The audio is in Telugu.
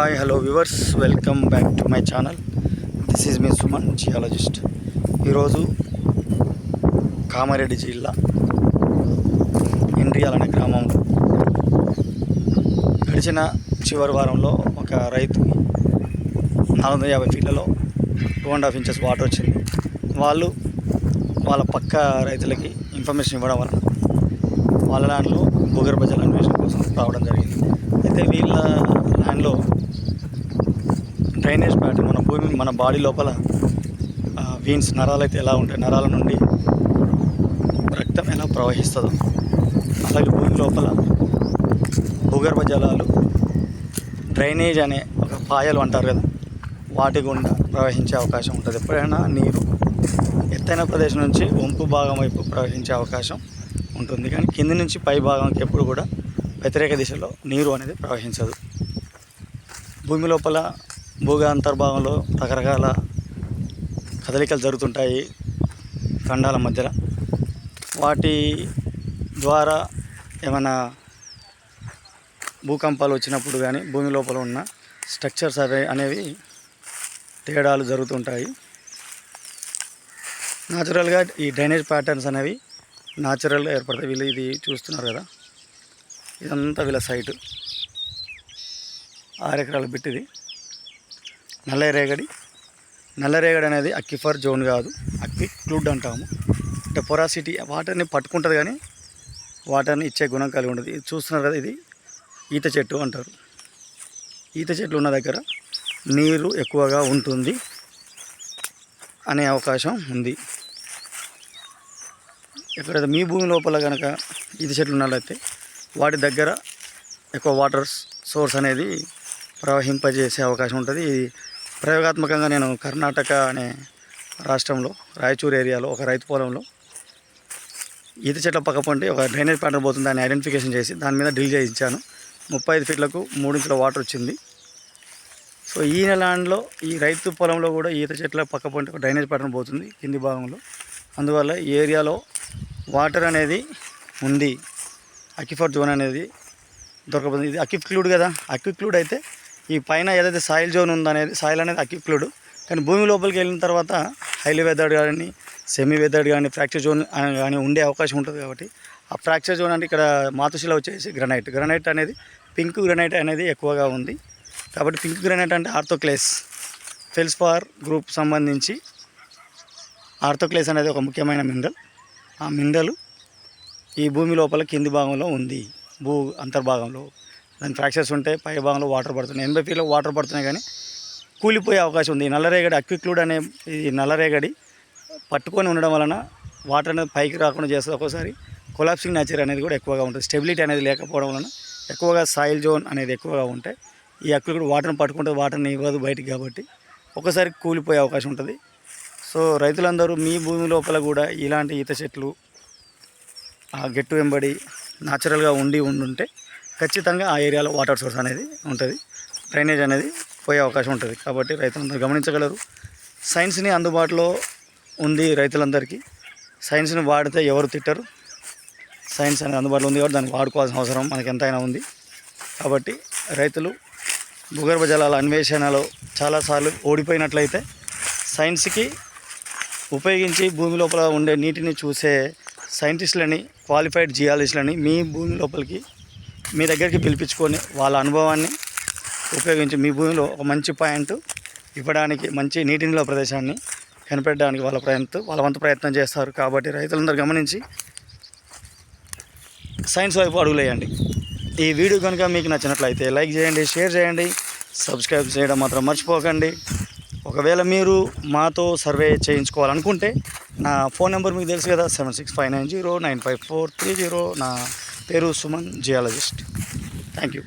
Hi hello viewers welcome back to my channel this is me Suman geologist ఈరోజు కామారెడ్డి జిల్లా ఇండ్రియాల్ అనే గ్రామంలో గడిచిన చివరి వారంలో ఒక రైతు నాలుగు వందల యాభై ఫీట్లలో two and half inches water వచ్చింది. వాళ్ళు వాళ్ళ పక్క రైతులకి ఇన్ఫర్మేషన్ ఇవ్వడం వలన వాళ్ళ ల్యాండ్లో భూగర్భ జల అన్వేషణ కోసం రావడం జరిగింది. అయితే వీళ్ళ ల్యాండ్లో డ్రైనేజ్ ప్యాటర్న్ మన భూమి మన బాడీ లోపల వీన్స్ నరాలు అయితే ఎలా ఉంటాయి? నరాల నుండి రక్తం ఎలా ప్రవహిస్తుందో. అలాగే భూమి లోపల భూగర్భ జలాలు డ్రైనేజ్ అనే ఒక పాయలు అంటారు కదా వాటి గుండా ప్రవహించే అవకాశం ఉంటుంది. ఎప్పుడైనా నీరు ఎత్తైన ప్రదేశం నుంచి వంపు భాగం వైపు ప్రవహించే అవకాశం ఉంటుంది. కానీ కింది నుంచి పై భాగంకి ఎప్పుడు కూడా వ్యతిరేక దిశలో నీరు అనేది ప్రవహించదు. భూమి లోపల భూగా అంతర్భాగంలో రకరకాల కదలికలు జరుగుతుంటాయి ఖండాల మధ్యలో. వాటి ద్వారా ఏమైనా భూకంపాలు వచ్చినప్పుడు కానీ భూమి లోపల ఉన్న స్ట్రక్చర్స్ అనే అనేవి తేడాలు జరుగుతుంటాయి. న్యాచురల్గా ఈ డ్రైనేజ్ ప్యాటర్న్స్ అనేవి న్యాచురల్గా ఏర్పడతాయి. వీళ్ళు ఇది చూస్తున్నారు కదా. ఇదంతా వీళ్ళ సైటు. ఆరు ఎకరాల బిట్ నల్లరేగడి. నల్లరేగడి అనేది అక్కిఫర్ జోన్ కాదు. అక్కి క్లూడ్ అంటాము. అంటే పొరాసిటీ వాటర్ని పట్టుకుంటుంది కానీ వాటర్ని ఇచ్చే గుణం కలిగి ఉంటుంది ఇది చూస్తున్నారు కదా ఇది? ఈత చెట్టు అంటారు. ఈత చెట్లు ఉన్న దగ్గర నీరు ఎక్కువగా ఉంటుంది అనే అవకాశం ఉంది. ఎక్కడైతే మీ భూమి లోపల కనుక ఈత చెట్లు ఉన్నట్లయితే వాటి దగ్గర ఎక్కువ వాటర్ సోర్స్ అనేది ప్రవహింపజేసే అవకాశం ఉంటుంది. ఇది ప్రయోగాత్మకంగా నేను కర్ణాటక అనే రాష్ట్రంలో రాయచూర్ ఏరియాలో ఒక రైతు పొలంలో ఈత చెట్ల పక్క పంటి ఒక డ్రైనేజ్ ప్యాటర్న్ పోతుంది. దాన్ని ఐడెంటిఫికేషన్ చేసి దాని మీద డ్రిల్ చేయించాను. ముప్పై ఐదు ఫీట్లకు మూడు ఇంచుల వాటర్ వచ్చింది. సో ఈ ల్యాండ్లో ఈ రైతు పొలంలో కూడా ఈత చెట్ల పక్క పంటి ఒక డ్రైనేజ్ ప్యాటర్న్ పోతుంది కింది భాగంలో. అందువల్ల ఈ ఏరియాలో వాటర్ అనేది ఉంది. అకిఫర్ జోన్ అనేది దొరకబోతుంది. ఇది అక్విక్లూడ్ కదా. అక్విక్లూడ్ అయితే ఈ పైన ఏదైతే సాయిల్ జోన్ ఉందనేది సాయిల్ అనేది అక్విక్లూడ్ కానీ భూమి లోపలికి వెళ్ళిన తర్వాత హైలీ వెదర్డ్ కానీ సెమీ వెదర్డ్ కానీ ఫ్రాక్చర్ జోన్ కానీ ఉండే అవకాశం ఉంటుంది కాబట్టి ఆ ఫ్రాక్చర్ జోన్ అంటే ఇక్కడ మాతుశిల వచ్చేసి గ్రనైట్. గ్రనైట్ అనేది పింక్ గ్రనైట్ అనేది ఎక్కువగా ఉంది. కాబట్టి పింక్ గ్రనైట్ అంటే ఆర్థోక్లేస్. ఫెల్స్పార్ గ్రూప్ సంబంధించి ఆర్థోక్లేస్ అనేది ఒక ముఖ్యమైన మినరల్. ఆ మినరల్ ఈ భూమి లోపల కింది భాగంలో ఉంది. భూ అంతర్భాగంలో. దాని ఫ్రాక్చర్స్ ఉంటాయి పై భాగంలో వాటర్ పడుతున్నాయి. ఎనభై ఫీట్లో వాటర్ పడుతున్నాయి కానీ కూలిపోయే అవకాశం ఉంది. ఈ నల్లరేగడి అక్విక్లూడ్ అనే ఈ నల్లరేగడి పట్టుకొని ఉండడం వలన వాటర్ అనేది పైకి రాకుండా చేస్తుంది. ఒక్కోసారి కొలాప్సింగ్ నేచర్ అనేది కూడా ఎక్కువగా ఉంటుంది. స్టెబిలిటీ అనేది లేకపోవడం వలన ఎక్కువగా సాయిల్ జోన్ అనేది ఎక్కువగా ఉంటాయి ఈ అక్విక్లూడ్ వాటర్ని పట్టుకుంటే వాటర్ని ఇవ్వదు బయటికి కాబట్టి ఒకసారి కూలిపోయే అవకాశం ఉంటుంది. సో రైతులందరూ మీ భూమి లోపల కూడా ఇలాంటి ఈత చెట్లు ఆ గెట్టు వెంబడి న్యాచురల్గా ఉండి ఉండుంటే ఖచ్చితంగా ఆ ఏరియాలో వాటర్ సోర్స్ అనేది ఉంటుంది. డ్రైనేజ్ అనేది పోయే అవకాశం ఉంటుంది. కాబట్టి రైతులందరూ గమనించగలరు. సైన్స్ని అందుబాటులో ఉంది రైతులందరికీ. సైన్స్ని వాడితే ఎవరు తిట్టరు. సైన్స్ అనేది అందుబాటులో ఉంది కాబట్టి దాన్ని వాడుకోవాల్సిన అవసరం మనకి ఎంతైనా ఉంది. కాబట్టి రైతులు భూగర్భ జలాల అన్వేషణలో చాలాసార్లు ఓడిపోయినట్లయితే సైన్స్కి ఉపయోగించి భూమి లోపల ఉండే నీటిని చూసే సైంటిస్టులని క్వాలిఫైడ్ జియాలజిస్టులని మీ భూమి లోపలికి మీ దగ్గరికి పిలిపించుకొని వాళ్ళ అనుభవాన్ని ఉపయోగించి మీ భూమిలో ఒక మంచి పాయింట్ ఇవ్వడానికి మంచి నీటి నిల్వ ప్రదేశాన్ని కనిపెట్టడానికి వాళ్ళ ప్రయత్నం వాళ్ళ వంతు ప్రయత్నం చేస్తారు. కాబట్టి రైతులందరూ గమనించి సైన్స్ వైపు అడుగులేయండి. ఈ వీడియో కనుక మీకు నచ్చినట్లయితే లైక్ చేయండి షేర్ చేయండి సబ్స్క్రైబ్ చేయడం మాత్రం మర్చిపోకండి. ఒకవేళ మీరు మాతో సర్వే చేయించుకోవాలనుకుంటే నా ఫోన్ నెంబర్ మీకు తెలుసు కదా seven six five nine zero nine five four three zero నా పేరు సుమన్ జియాలజిస్ట్ థ్యాంక్ యూ